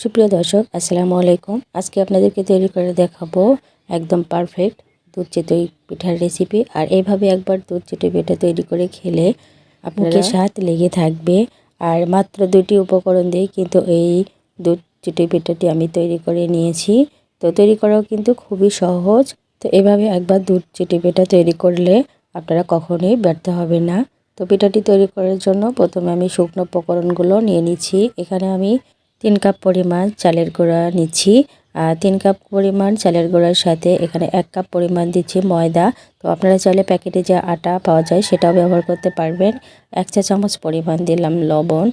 সুপ্রিয় দর্শক আসসালামু আলাইকুম। আজকে আপনাদেরকে তৈরি করে দেখাবো একদম পারফেক্ট দুধ চিতই পিঠার রেসিপি আর এইভাবে একবার দুধ চিতই পিঠা তৈরি করে খেলে আপনাকে স্বাদ লেগে থাকবে। আর মাত্র দুটি উপকরণ দিয়ে কিন্তু এই দুধ চিতই পিঠাটি আমি তৈরি করে নিয়েছি। তো তৈরি করাও কিন্তু খুবই সহজ। তো এভাবে একবার দুধ চিতই পিঠা তৈরি করলে আপনারা কখনোই ব্যর্থ হবে না। তো পিঠাটি তৈরি করার জন্য প্রথমে আমি শুকনো উপকরণগুলো নিয়ে নিচ্ছি। এখানে আমি তিন কাপ পরিমাণ চালের গুঁড়া নিচ্ছি। আর তিন কাপ পরিমাণ চালের গুঁড়ার সাথে এখানে এক কাপ পরিমাণ দিচ্ছি ময়দা। তো আপনারা চাইলে প্যাকেটে যে আটা পাওয়া যায় সেটাও ব্যবহার করতে পারবেন। এক চা চামচ পরিমাণ দিলাম লবণ।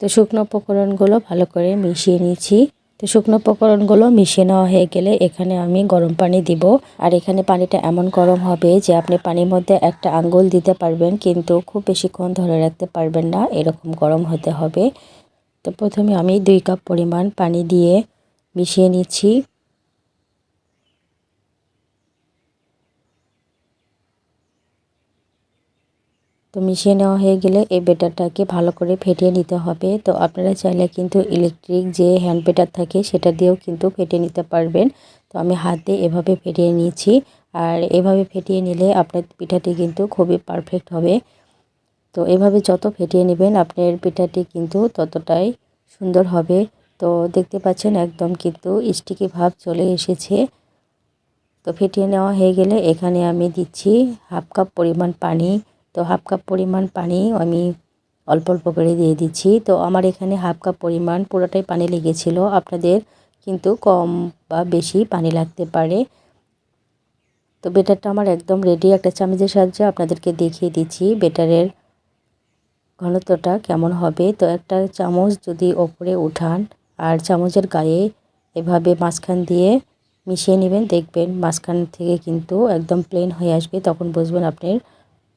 তো শুকনো উপকরণগুলো ভালো করে মিশিয়ে নিচ্ছি। তো শুকনো উপকরণগুলো মিশিয়ে নেওয়া হয়ে গেলে এখানে আমি গরম পানি দিব। আর এখানে পানিটা এমন গরম হবে যে আপনি পানির মধ্যে একটা আঙ্গুল দিতে পারবেন, কিন্তু খুব বেশিক্ষণ ধরে রাখতে পারবেন না। এরকম গরম হতে হবে। তো প্রথমে আমি দুই কাপ পরিমাণ পানি দিয়ে মিশিয়ে নিচ্ছি। তো মিশিয়ে নেওয়া হয়ে গেলে এই বেটারটাকে ভালো করে ফেটিয়ে নিতে হবে। তো আপনারা চাইলে কিন্তু ইলেকট্রিক যে হ্যান্ড বেটার থাকে সেটা দিয়েও কিন্তু ফেটিয়ে নিতে পারবেন। তো আমি হাত এভাবে ফেটিয়ে নিয়েছি আর এভাবে ফেটিয়ে নিলে আপনার পিঠাটি কিন্তু খুবই পারফেক্ট হবে। তো এভাবে যত ফেটিয়ে নেবেন আপনার পিঠাটি কিন্তু ততটাই সুন্দর হবে। তো দেখতে পাচ্ছেন একদম কিন্তু স্টিকি ভাব চলে এসেছে। তো ফেটিয়ে নেওয়া হয়ে গেলে এখানে আমি দিচ্ছি হাফ কাপ পরিমাণ পানি। তো হাফ কাপ পরিমাণ পানি আমি অল্প অল্প করে দিয়ে দিচ্ছি। তো আমার এখানে হাফ কাপ পরিমাণ পুরোটাই পানি লেগেছিল। আপনাদের কিন্তু কম বা বেশি পানি লাগতে পারে। তো বেটারটা আমার একদম রেডি একটা চামচের সাহায্যে আপনাদেরকে দেখিয়ে দিচ্ছি। বেটারের ঘনত্বটা কেমন হবে? তো একটা চামচ যদি ওপরে উঠান, আর চামচের গায়ে এভাবে মাঝখান দিয়ে মিশিয়ে নেবেন, দেখবেন মাঝখান থেকে কিন্তু একদম প্লেন হয়ে আসবে, তখন বুঝবেন আপনার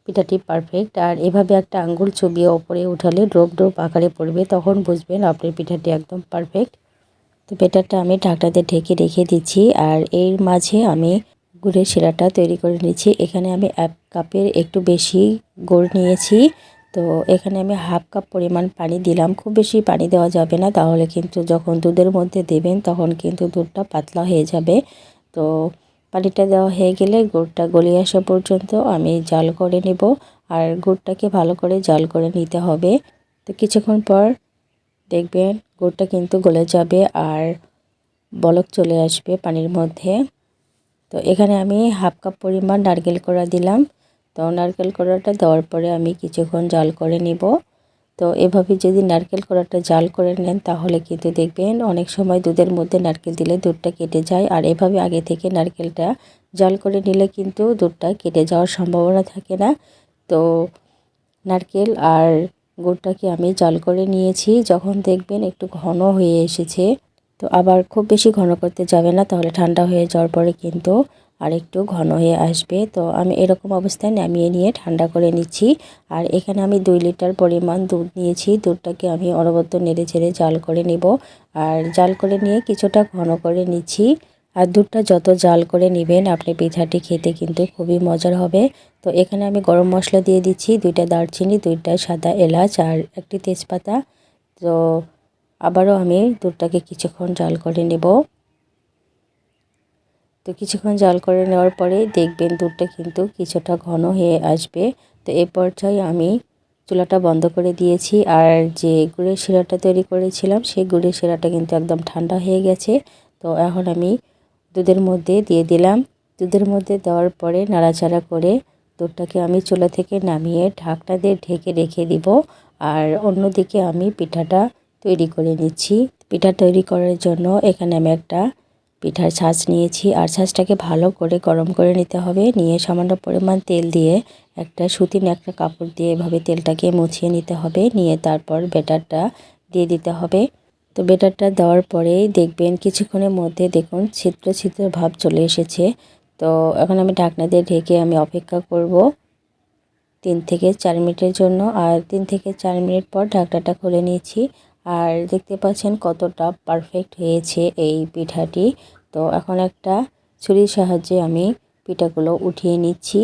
পিঠাটি পারফেক্ট আর এভাবে একটা আঙ্গুল ছবিয়ে ওপরে উঠালে ড্রপ ড্রপ আকারে পড়বে, তখন বুঝবেন আপনার পিঠাটি একদম পারফেক্ট তো বেটারটা আমি ঢাকনাতে ঢেকে রেখে দিচ্ছি, আর এর মাঝে আমি গুড়ের শিরাটা তৈরি করে নিচ্ছি। এখানে আমি এক কাপের একটু বেশি গুড় নিয়েছি তো এখানে আমি হাফ কাপ পরিমাণ পানি দিলাম। খুব বেশি পানি দেওয়া যাবে না, তাহলে কিন্তু যখন দুধের মধ্যে দেবেন তখন কিন্তু দুধটা পাতলা হয়ে যাবে। তো পানিটা দেওয়া হয়ে গেলে গুড়টা গলিয়ে আসা পর্যন্ত আমি জাল করে নেব আর গুড়টাকে ভালো করে জাল করে নিতে হবে। তো কিছুক্ষণ পর দেখবেন গুড়টা কিন্তু গলে যাবে আর বলক চলে আসবে পানির মধ্যে। তো এখানে আমি হাফ কাপ পরিমাণ নারকেল করা দিলাম। তো নারকেল কোড়াটা দেওয়ার পরে আমি কিছুক্ষণ জাল করে নিব। তো এভাবে যদি নারকেল কোড়াটা জাল করে নেন, তাহলে কিন্তু দেখবেন অনেক সময় দুধের মধ্যে নারকেল দিলে দুধটা কেটে যায়। আর এভাবে আগে থেকে নারকেলটা জাল করে নিলে কিন্তু দুধটা কেটে যাওয়ার সম্ভাবনা থাকে না। তো নারকেল আর গুড়টাকে আমি জাল করে নিয়েছি। যখন দেখবেন একটু ঘন হয়ে এসেছে, তো আবার খুব বেশি ঘন করতে যাবে না, তাহলে ঠান্ডা হয়ে যাওয়ার পরে কিন্তু আর একটু ঘন হয়ে আসবে। তো আমি এরকম অবস্থায় নামিয়ে নিয়ে ঠান্ডা করে নিচ্ছি। আর এখানে আমি দুই লিটার পরিমাণ দুধ নিয়েছি। দুধটাকে আমি অনবদ্য নেড়ে ছেড়ে জাল করে নেব। আর জাল করে নিয়ে কিছুটা ঘন করে নিচ্ছি। আর দুধটা যত জাল করে নেবেন, আপনি পিঠাটি খেতে কিন্তু খুবই মজার হবে। তো এখানে আমি গরম মশলা দিয়ে দিচ্ছি। দুইটা দারচিনি, দুইটা সাদা এলাচ আর একটি তেজপাতা। তো আবারও আমি দুধটাকে কিছুক্ষণ জাল করে নেব। তো কিছুক্ষণ জাল করে নেওয়ার পরে দেখবেন দুধটা কিন্তু কিছুটা ঘন হয়ে আসবে। তো এই পর্যায়ে আমি চুলাটা বন্ধ করে দিয়েছি আর যে গুড়ের শিরাটা তৈরি করেছিলাম, সেই গুড়ের শিরাটা কিন্তু একদম ঠান্ডা হয়ে গেছে। তো এখন আমি দুধের মধ্যে দিয়ে দিলাম। দুধের মধ্যে দেওয়ার পরে নাড়াচাড়া করে দুধটাকে আমি চুলা থেকে নামিয়ে ঢাকনা দিয়ে ঢেকে রেখে দিব আর অন্যদিকে আমি পিঠাটা তৈরি করে নিচ্ছি। পিঠা তৈরি করার জন্য এখানে আমি একটা পিঠার ছাঁচ নিয়েছি আর ছাঁচটাকে ভালো করে গরম করে নিতে হবে। নিয়ে সামান্য পরিমাণ তেল দিয়ে একটা সুতির একটা কাপড় দিয়ে এভাবে তেলটাকে মুছিয়ে নিতে হবে। নিয়ে তারপর বেটারটা দিয়ে দিতে হবে। তো বেটারটা দেওয়ার পরেই দেখবেন কিছুক্ষণের মধ্যে দেখুন ছিদ্র ছিদ্র ভাব চলে এসেছে। তো এখন আমি ঢাকনা দিয়ে ঢেকে আমি অপেক্ষা করব তিন থেকে চার মিনিটের জন্য। আর তিন থেকে চার মিনিট পর ঢাকনাটা খুলে নিয়েছি। আর দেখতে পাচ্ছেন কতটা পারফেক্ট হয়েছে এই পিঠাটি। তো এখন একটা ছুরির সাহায্যে আমি পিঠাগুলো উঠিয়ে নিচ্ছি।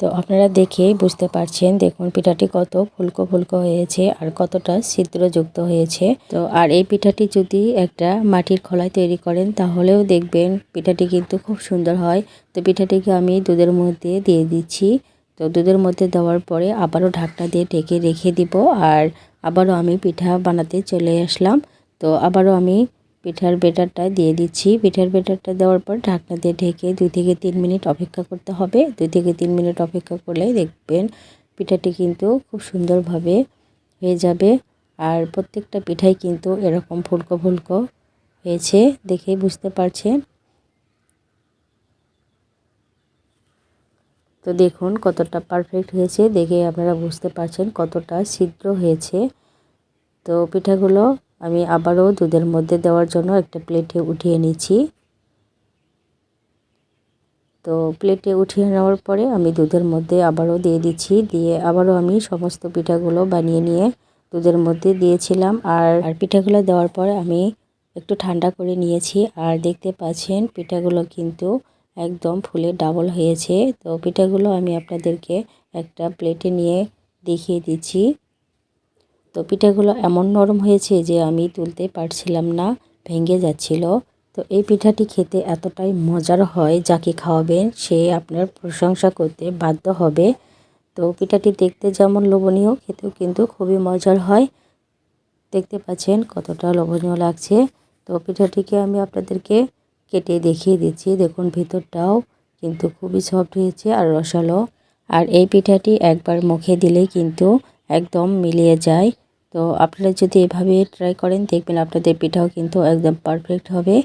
তো আপনারা দেখেই বুঝতে পারছেন, দেখুন পিঠাটি কত ফুলকো ফুলকো হয়েছে আর কতটা ছিদ্রযুক্ত হয়েছে। তো আর এই পিঠাটি যদি একটা মাটির খোলায় তৈরি করেন, তাহলেও দেখবেন পিঠাটি কিন্তু খুব সুন্দর হয়। তো পিঠাটিকে আমি দুধের মধ্যে দিয়ে দিচ্ছি। তো দুধের মধ্যে দেওয়ার পরে আবারও ঢাকনা দিয়ে ঢেকে রেখে দিব আর আবারও আমি পিঠা বানাতে চলে আসলাম। তো আবারও আমি পিঠার বেটারটা দিয়ে দিচ্ছি। পিঠার বেটারটা দেওয়ার পর ঢাকনা দিয়ে ঢেকে দুই থেকে তিন মিনিট অপেক্ষা করতে হবে। দুই থেকে তিন মিনিট অপেক্ষা করলে দেখবেন পিঠাটি কিন্তু খুব সুন্দরভাবে হয়ে যাবে। আর প্রত্যেকটা পিঠাই কিন্তু এরকম ফুলকো ফুলকো হয়েছে দেখেই বুঝতে পারছেন। তো দেখুন কতটা পারফেক্ট হয়েছে দেখে আপনারা বুঝতে পারছেন কতটা ছিদ্র হয়েছে। তো পিঠাগুলো আমি আবারও দুধের মধ্যে দেওয়ার জন্য একটা প্লেটে উঠিয়ে নিচ্ছি। তো প্লেটে উঠিয়ে নেওয়ার পরে আমি দুধের মধ্যে আবারও দিয়ে দিচ্ছি, দিয়ে আবারও আমি সমস্ত পিঠাগুলো বানিয়ে নিয়ে দুধের মধ্যে দিয়েছিলাম। আর আর পিঠাগুলো দেওয়ার পরে আমি একটু ঠান্ডা করে নিয়েছি। আর দেখতে পাচ্ছেন পিঠাগুলো কিন্তু একদম ফুলে ডাবল হয়েছে। তো পিঠাগুলো আমি আপনাদেরকে একটা প্লেটে নিয়ে দেখিয়ে দিচ্ছি। তো পিঠাগুলো এমন নরম হয়েছে যে আমি তুলতে পারছিলাম না, ভেঙে যাচ্ছিল। তো এই পিঠাটি খেতে এতটাই মজার হয় যাকে খাওয়াবেন সে আপনার প্রশংসা করতে বাধ্য হবে। তো পিঠাটি দেখতে যেমন লোভনীয়, খেতেও কিন্তু খুবই মজার হয়। দেখতে পাচ্ছেন কতটা লোভনীয় লাগছে। তো পিঠাটিকে আমি আপনাদেরকে কেটে দেখিয়ে দিচ্ছি। দেখুন ভিতরটাও কিন্তু খুবই সফট হয়েছে আর রসালো। আর এই পিঠাটি একবার মুখে দিলেই কিন্তু একদম মিলিয়ে যায়। তো আপনারা যদি এভাবে ট্রাই করেন, দেখবেন আপনাদের পিঠাও কিন্তু একদম পারফেক্ট হবে।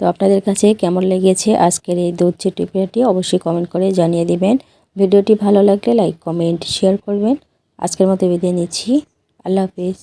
তো আপনাদের কাছে কেমন লেগেছে আজকের এই দুধ চিটি অবশ্যই কমেন্ট করে জানিয়ে দিবেন। ভিডিওটি ভালো লাগলে লাইক কমেন্ট শেয়ার করবেন। আজকের মতো বিদায় নিচ্ছি। আল্লাহ হাফিজ।